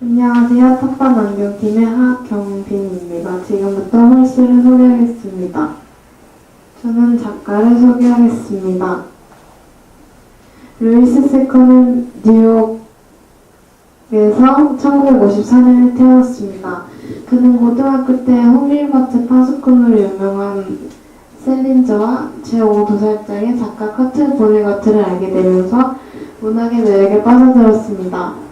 안녕하세요. 탑반 안경팀의 하경빈입니다. 지금부터 홀씨를 소개하겠습니다. 저는 작가를 소개하겠습니다. 루이스 세컨은 뉴욕에서 1954년에 태어났습니다. 그는 고등학교 때 호밀마트 파수꾼으로 유명한 셀린저와 제5도살장의 작가 커트 보네가트를 알게 되면서 문학의 매력에 빠져들었습니다.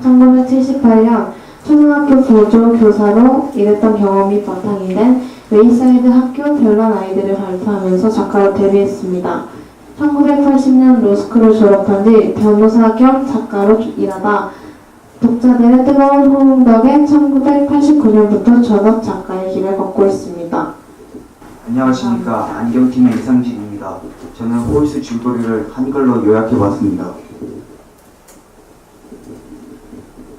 1978년 초등학교 보조 교사로 일했던 경험이 바탕이 된 웨이사이드 학교 별난 아이들을 발표하면서 작가로 데뷔했습니다. 1980년 로스쿨을 졸업한 뒤 변호사 겸 작가로 일하다 독자들의 뜨거운 호응 덕에 1989년부터 전업 작가의 길을 걷고 있습니다. 안녕하십니까 안경팀의 이상진입니다. 저는 호이스 줄거리를 한글로 요약해봤습니다.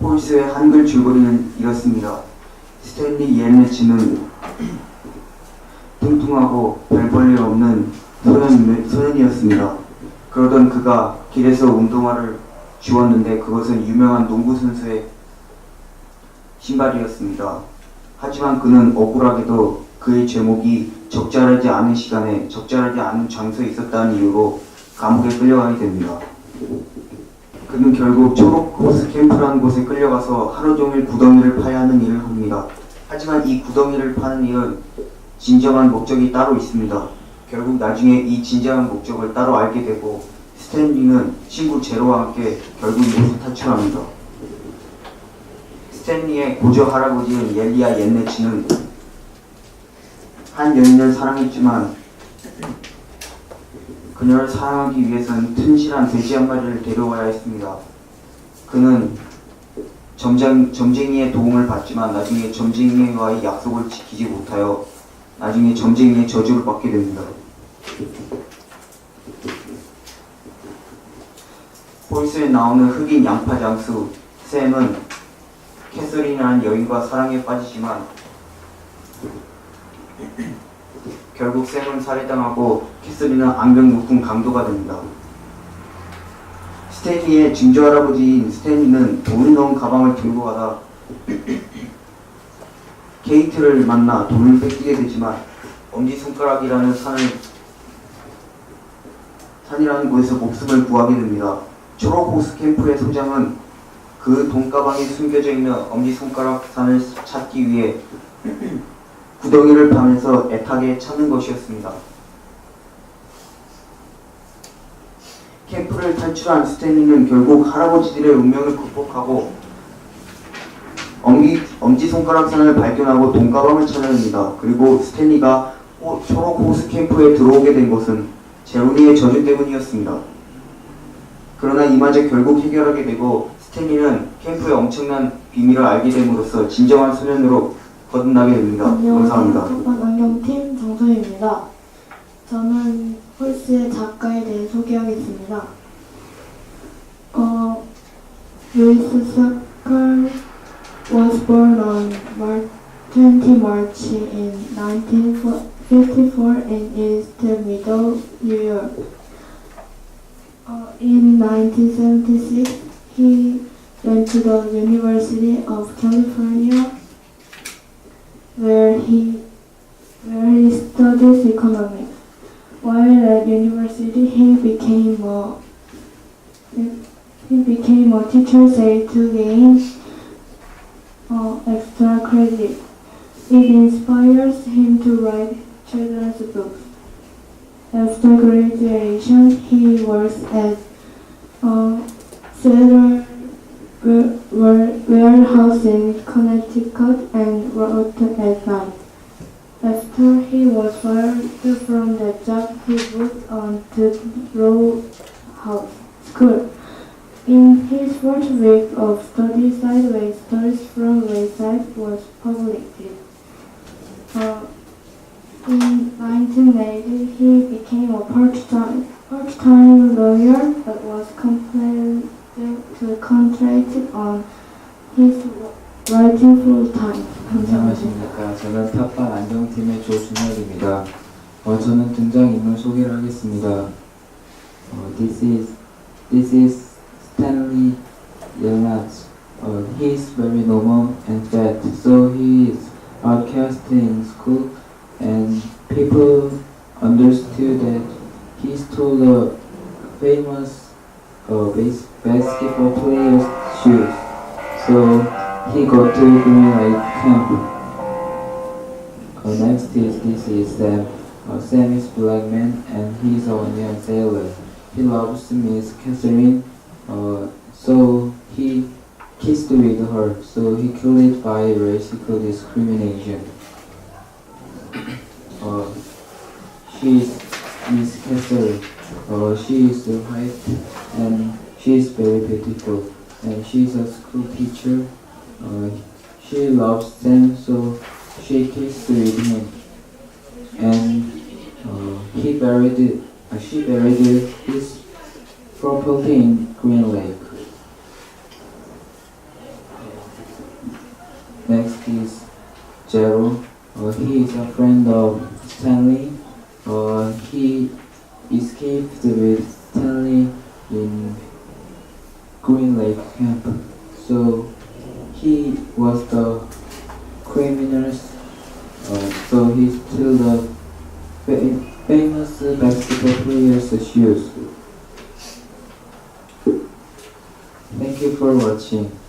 호이스의 한글 줄거리는 이렇습니다. 스탠리 옐레치는 뚱뚱하고 별볼일 없는 소년, 소년이었습니다. 그러던 그가 길에서 운동화를 주웠는데 그것은 유명한 농구 선수의 신발이었습니다. 하지만 그는 억울하게도 그의 제목이 적절하지 않은 시간에 적절하지 않은 장소에 있었다는 이유로 감옥에 끌려가게 됩니다. 그는 결국 초록 호스 캠프라는 곳에 끌려가서 하루 종일 구덩이를 파야 하는 일을 합니다. 하지만 이 구덩이를 파는 일은 진정한 목적이 따로 있습니다. 결국 나중에 이 진정한 목적을 따로 알게 되고 스탠리는 친구 제로와 함께 결국 이곳을 탈출합니다. 스탠리의 고조 할아버지인 옐리아 옌네치는 한 여인을 사랑했지만 그녀를 사랑하기 위해서는 튼실한 돼지 한 마리를 데려와야 했습니다. 그는 점쟁, 점쟁이의 도움을 받지만 나중에 점쟁이와의 약속을 지키지 못하여 나중에 점쟁이의 저주를 받게 됩니다. 홀스에 나오는 흑인 양파 장수 샘은 캐서린이라는 여인과 사랑에 빠지지만 결국 샘은 살해당하고 캐서린은 안경 높은 강도가 됩니다. 스탠리의 증조 할아버지인 스탠리는 돈이 넣은 가방을 들고 가다 케이트를 만나 돈을 뺏기게 되지만 엄지손가락이라는 산을 산이라는 곳에서 목숨을 구하게 됩니다. 초록호스 캠프의 소장은 그 돈가방에 숨겨져 있는 엄지손가락 산을 찾기 위해 구덩이를 파면서 애타게 찾는 것이었습니다. 캠프를 탈출한 스탠리는 결국 할아버지들의 운명을 극복하고 엄지, 엄지손가락 산을 발견하고 돈가방을 찾아냅니다. 그리고 스탠리가 호- 초록 호스 캠프에 들어오게 된 것은 제로니의 저주 때문이었습니다. 그러나 이마저 결국 해결하게 되고 스탠리는 캠프의 엄청난 비밀을 알게 됨으로써 진정한 소년으로 거듭나게 됩니다. 감사합니다. 안녕하세요. 정소희입니다. 저는 홀스의 작가에 대해 소개하겠습니다. 어, 루이스 서클 was born on March 20 March in 1954 in East Middle, New York. Uh, in 1976, he went to the University of California where he where he studies economics. While at university, he became a he became a teacher's aide to gain uh, extra credit. It inspires him to write children's books. After graduation, he works at a federal wa- warehouse in Connecticut and wrote at night. After he was fired from that job, he moved on to Row House School. In his first week of study, Sideways Stories on his writing full-time. 감사합니다. 안녕하십니까. 저는 탑반 안경팀의 조준혁입니다. 어, 저는 등장인물 소개를 하겠습니다. 어, this is this is Stanley Yelnats. Uh, he he's very normal and fat, so he is outcast in school, and people understood to Green Lake Camp. Uh, next is is Sam. Uh, Sam is black man and he's a young sailor. He loves Miss Catherine, uh, so he kissed with her. So he killed it by racial discrimination. Uh, she is Miss Catherine. Uh, she is white and she is very beautiful. And she is a school teacher. Uh, she loves Sam, so she kissed him. And uh, he buried uh, she buried his property in Green Lake. Next is Jero. Uh, he is a friend of Stanley. Uh, he escaped with Stanley in Green Lake camp. So he was the criminals. Uh, so he stole the fa- famous basketball player's shoes. Thank you for watching.